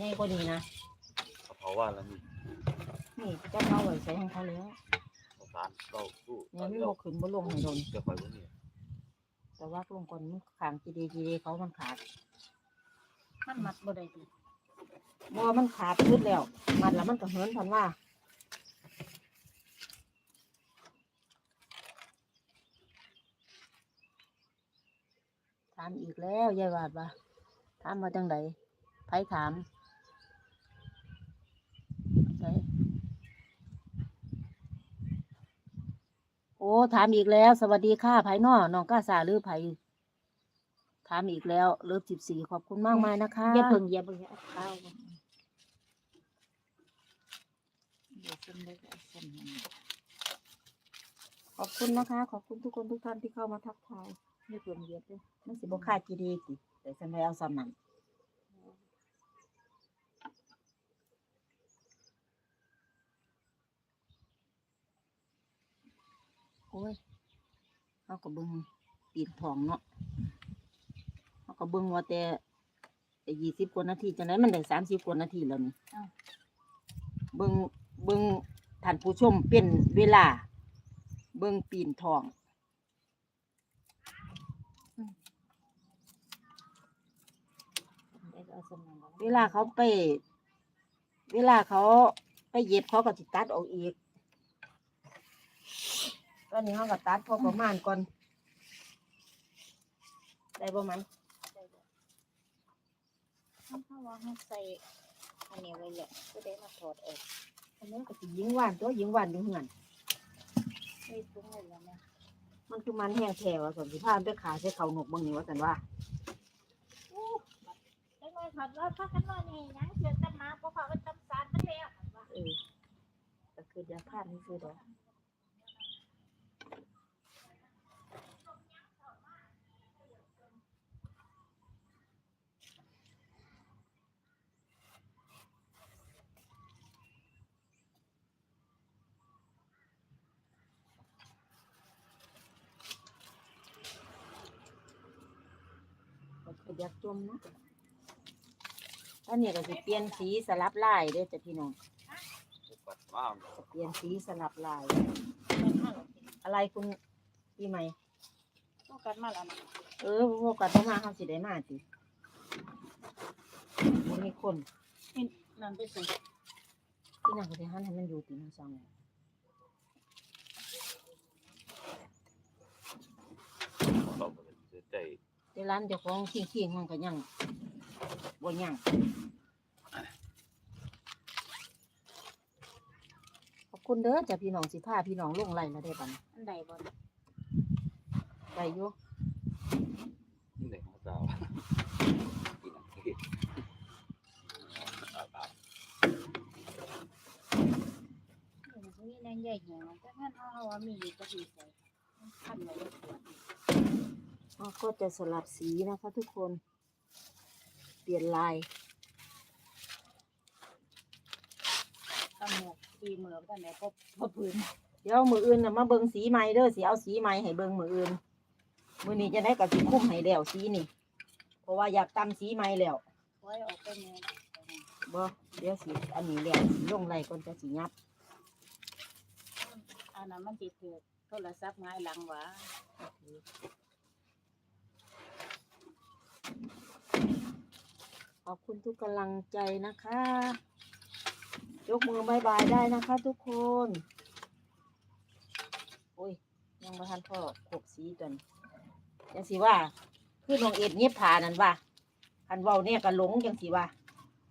ง่ายกว่านี้นะเขาเผาว่าแล้วนี่นี่เจ้าเขาไว้ใส่ของเขาแล้วเขาสารเราสู้เนี่ยมันบกขึ้นบ่ลงให้โดนจะคอยว่านี่แต่ว่าลงก่อนมันขางจีดีจีดีเขามันขาดมันมัดบ่ได้ติบ่มันขาดพืดแล้วมันแล้วมันก็เหินพันว่าถามอีกแล้วยายวาดว่าถามมาจังไดไผถามไสโอ้ถามอีกแล้ว สวัสดีค่ะไผน้อน้องก้าสาหรือไผถามอีกแล้ว เลิฟสิบสี่ขอบคุณมากมายนะคะอย่าเพิ่งอย่าเพิ่งเอาข้าเดี๋ยวขึ้นได้เอาเส้นให้มันขอบคุณนะคะ ขอบคุณทุกคนทุกท่านที่เข้ามาทักทายไม่เพิ่มเยอะเลยมันสิบค่าจีดีสิแต่ฉันไปเอาซ้ำนั่น ยเอากระเบิงปีนทองเนาะเอากระเบิงว่าแต่ยี่สิบกว่านาทีจังไหนมันได้สามสิบกว่านาทีแล้วนี่เบิงเบิงท่านผู้ชมเป็นเวลา เบิ่งปีนทองได้ก็เอาเส้นนั้นเวลาเขาไป เวลาเขาไปเย็บเขาก็จิตัดออกอีก ตอนนี้เขาก็ตัดพอประมาณก่อน ได้ประมาณถ้าว่าให้ใส่อันนี้ไว้แหละก็ได้มาถอดออกอันนี้ก็สิยิงหวานตัวยิงหวานอยู่เหือนไม่ตุ้งเลยแล้วนะมันคือมันแห้งแถวส่วนสิพานไปขาใช้เขาหนกบางนี้ว่าสันว่าได้มาถอดว่าพักกันว่านี่ยังเจอกันมาเพราะว่ามันจำสารมันแล้วว่าเออก็คือเดี๋ยวพลาดนี่คือดอก ก็อยากจมนะอันนี้ก็สิเปลี่ยนสีสลับลายเด้อจ้ะพี่น้องปัดว่างจะเปลี่ยนสีสลับลาย อะไรคุณปีใหม่ต้อกันมาแล้วนะเออพวกกันต้องมาเขาสิได้มาสิบ่มีคนนี่นั่นไปสิที่นั่นก็สิหันให้มันอยู่ตีนซองเราก็เสีย แต่ร้านเจ้าของขี้ขี้มันก็ยังบ่ยังขอบคุณเด้อจ้ะพี่น้องสิพาพี่น้องลงไล่แล้วได้ปันอันใดบ่ไปอยู่นี่เด็กของสาวกินอะไรอาบมีแรงใหญ่แหงแต่งั้นเอาเอาว่ามีอยู่ก็สิใส่พันไว้อ๋อ ก็จะสลับสีนะคะทุกคน เปลี่ยนลายตำหมกตีมือก็ได้พบพบพื้นเดี๋ยวมืออื่นน่ะมาเบิ่งสีใหม่เด้อสิเอาสีใหม่ให้เบิ่งมืออื่น มือนี้จะได้กับสีคุ้มให้แล้วสีนี่ เพราะว่าอยากตำสีใหม่แล้วไว้ออกไปแม่บ่เดี๋ยวสีอันนี้แล้วสีลงไรก่อนจะสียับอันนั้นมันสิถือโทรศัพท์ง่ายหลังหวะ ขอบคุณทุกกำลังใจนะคะ ยกมือบายบายได้นะคะทุกคนโอ้ย ยังมาทันพ่อขบสีจนจังสิว่าคือน้องเอ็ดเงียบผานั่นว่าคันเว้าเนี่ยก็หลงจังสิว่า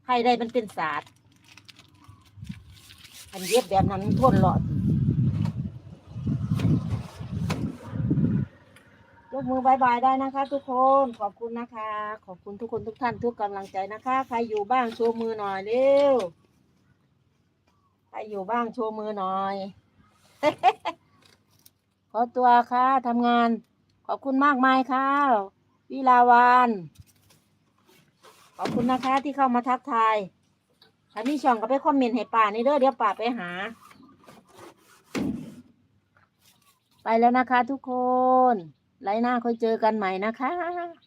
ให้ได้มันเป็นศาสตร์คันเย็บแบบนั้นมันทนหลอด ยกมือบายบายได้นะคะ ทุกคนขอบคุณนะคะ ขอบคุณทุกคนทุกท่านทุกกำลังใจนะคะ ใครอยู่บ้างโชว์มือหน่อยเร็วใครอยู่บ้างโชว์มือหน่อย ขอตัวค่ะทำงาน ขอบคุณมากมายค่ะวิลาวานขอบคุณนะคะที่เข้ามาทักทายถ้ามีช่องก็ไปคอมเมนต์ให้ป่านี่เด้อเดี๋ยวป่าไปหา ไปแล้วนะคะทุกคน ไลน์หน้าค่อยเจอกันใหม่นะคะ